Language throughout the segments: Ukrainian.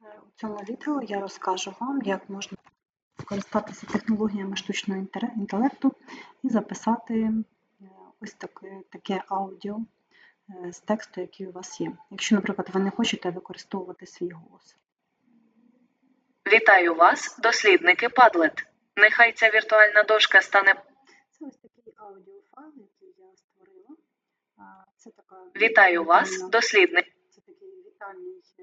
У цьому відео я розкажу вам, як можна скористатися технологіями штучного інтелекту і записати е, ось таке, таке аудіо е, з тексту, який у вас є. Якщо, наприклад, ви не хочете використовувати свій голос. Вітаю вас, дослідники Padlet. Нехай ця віртуальна дошка стане. Це ось такий аудіофайл, який я створила. Це така Вітаю вас, вітальна- дослідник. Це такий вітальний е,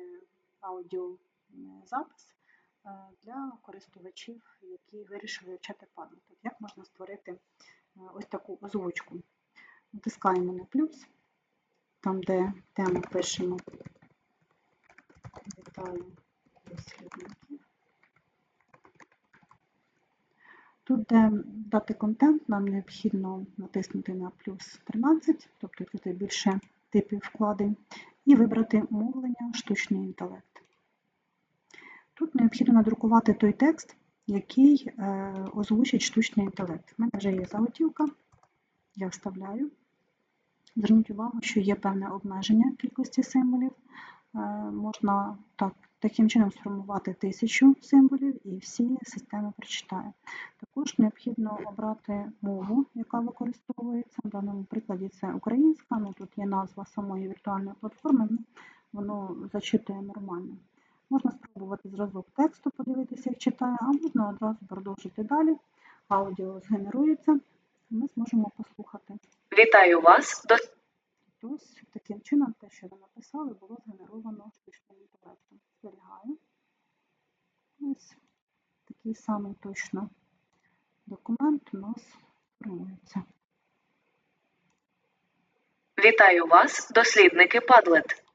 аудіозапис е, для користувачів, які вирішили вивчати Padlet. От Як можна створити е, ось таку озвучку? Натискаємо на плюс, там, де тему пишемо Вітаю дослідників. Тут, де дати контент, нам необхідно натиснути на плюс 13, тобто тут більше типів вкладень, і вибрати мовлення штучний інтелект. Тут необхідно надрукувати той текст, який е, озвучить штучний інтелект. У мене вже є заготівка, я вставляю. Зверніть увагу, що є певне обмеження кількості символів. Е, можна так, таким чином сформувати тисячу символів і всі система прочитає. Також необхідно обрати мову, яка використовується. В даному прикладі це українська, ну тут є назва самої віртуальної платформи, ну, воно зачитує нормально. Можна спробувати зразок тексту, подивитися, як читає, а можна одразу продовжити далі. Аудіо згенерується, і ми зможемо послухати. Вітаю вас, до... Ось таким чином те, що ви написали, було згенеровано штучним інтелектом. Зберігаю. Ось такий самий точно документ у нас формується. Вітаю вас, дослідники Padlet.